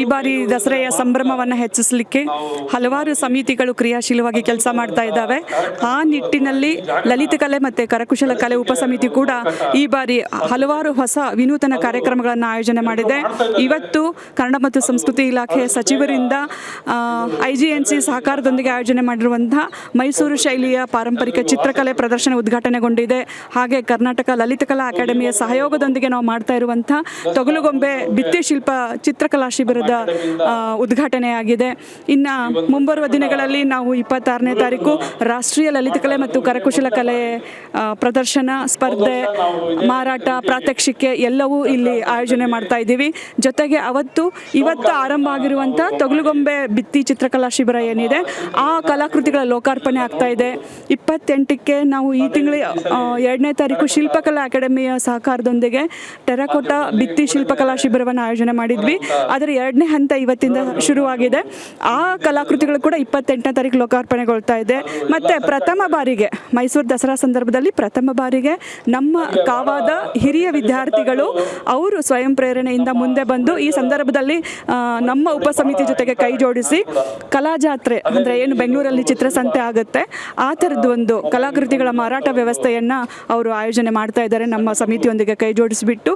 ಈ ಬಾರಿ ದಸರೆಯ ಸಂಭ್ರಮವನ್ನು ಹೆಚ್ಚಿಸಲಿಕ್ಕೆ ಹಲವಾರು ಸಮಿತಿಗಳು ಕ್ರಿಯಾಶೀಲವಾಗಿ ಕೆಲಸ ಮಾಡ್ತಾ ಇದ್ದಾವೆ. ಆ ನಿಟ್ಟಿನಲ್ಲಿ ಲಲಿತ ಕಲೆ ಮತ್ತು ಕರಕುಶಲ ಕಲೆ ಉಪಸಮಿತಿ ಕೂಡ ಈ ಬಾರಿ ಹಲವಾರು ಹೊಸ ವಿನೂತನ ಕಾರ್ಯಕ್ರಮಗಳನ್ನು ಆಯೋಜನೆ ಮಾಡಿದೆ. ಇವತ್ತು ಕನ್ನಡ ಮತ್ತು ಸಂಸ್ಕೃತಿ ಇಲಾಖೆಯ ಸಚಿವರಿಂದ ಐ ಜಿ ಎನ್ ಸಿ ಸಹಕಾರದೊಂದಿಗೆ ಆಯೋಜನೆ ಮಾಡಿರುವಂತಹ ಮೈಸೂರು ಶೈಲಿಯ ಪಾರಂಪರಿಕ ಚಿತ್ರಕಲೆ ಪ್ರದರ್ಶನ ಉದ್ಘಾಟನೆಗೊಂಡಿದೆ. ಹಾಗೆ ಕರ್ನಾಟಕ ಲಲಿತಕಲಾ ಅಕಾಡೆಮಿಯ ಸಹಯೋಗದೊಂದಿಗೆ ನಾವು ಮಾಡ್ತಾ ಇರುವಂತಹ ತೊಗಲುಗೊಂಬೆ ಭಿತ್ತಿಶಿಲ್ಪ ಚಿತ್ರಕಲಾ ಶಿಬಿರದ ಆ, ಉದ್ಘಾಟನೆಯಾಗಿದೆ. ಇನ್ನು ಮುಂಬರುವ ದಿನಗಳಲ್ಲಿ ನಾವು ಇಪ್ಪತ್ತಾರನೇ ತಾರೀಕು ರಾಷ್ಟ್ರೀಯ ಲಲಿತಕಲೆ ಮತ್ತು ಕರಕುಶಲ ಕಲೆ ಪ್ರದರ್ಶನ ಸ್ಪರ್ಧೆ ಮಾರಾಟ ಪ್ರಾತ್ಯಕ್ಷಿಕೆ ಎಲ್ಲವೂ ಇಲ್ಲಿ ಆಯೋಜನೆ ಮಾಡ್ತಾ ಇದ್ದೀವಿ. ಜೊತೆಗೆ ಅವತ್ತು ಇವತ್ತು ಆರಂಭ ಆಗಿರುವಂಥ ತೊಗಲುಗೊಂಬೆ ಬಿತ್ತಿ ಚಿತ್ರಕಲಾ ಶಿಬಿರ ಏನಿದೆ ಆ ಕಲಾಕೃತಿಗಳ ಲೋಕಾರ್ಪಣೆ ಆಗ್ತಾ ಇದೆ. ಇಪ್ಪತ್ತೆಂಟಕ್ಕೆ ನಾವು ಈ ತಿಂಗಳ ಎರಡನೇ ತಾರೀಕು ಶಿಲ್ಪಕಲಾ ಅಕಾಡೆಮಿಯ ಸಹಕಾರದೊಂದಿಗೆ ಟೆರಕೋಟಾ ಬಿತ್ತಿ ಶಿಲ್ಪಕಲಾ ಶಿಬಿರವನ್ನು ಆಯೋಜನೆ ಮಾಡಿದ್ವಿ. ಆದರೆ ಎರಡನೇ ಹಂತ ಇವತ್ತಿಂದ ಶುರುವಾಗಿದೆ. ಆ ಕಲಾಕೃತಿಗಳು ಕೂಡ ಇಪ್ಪತ್ತೆಂಟನೇ ತಾರೀಕು ಲೋಕಾರ್ಪಣೆಗೊಳ್ತಾ ಇದೆ. ಮತ್ತು ಪ್ರಥಮ ಬಾರಿಗೆ, ಮೈಸೂರು ದಸರಾ ಸಂದರ್ಭದಲ್ಲಿ ಪ್ರಥಮ ಬಾರಿಗೆ ನಮ್ಮ ಕಾವಾದ ಹಿರಿಯ ವಿದ್ಯಾರ್ಥಿಗಳು ಅವರು ಸ್ವಯಂ ಪ್ರೇರಣೆಯಿಂದ ಮುಂದೆ ಬಂದು ಈ ಸಂದರ್ಭದಲ್ಲಿ ನಮ್ಮ ಉಪ ಸಮಿತಿ ಜೊತೆಗೆ ಕೈ ಜೋಡಿಸಿ ಕಲಾ ಜಾತ್ರೆ ಅಂದರೆ ಏನು ಬೆಂಗಳೂರಲ್ಲಿ ಚಿತ್ರಸಂತೆ ಆಗುತ್ತೆ, ಆ ಥರದ್ದು ಒಂದು ಕಲಾಕೃತಿಗಳ ಮಾರಾಟ ವ್ಯವಸ್ಥೆಯನ್ನು ಅವರು ಆಯೋಜನೆ ಮಾಡ್ತಾ ಇದ್ದಾರೆ. ನಮ್ಮ ಸಮಿತಿಯೊಂದಿಗೆ ಕೈ ಜೋಡಿಸಿಬಿಟ್ಟು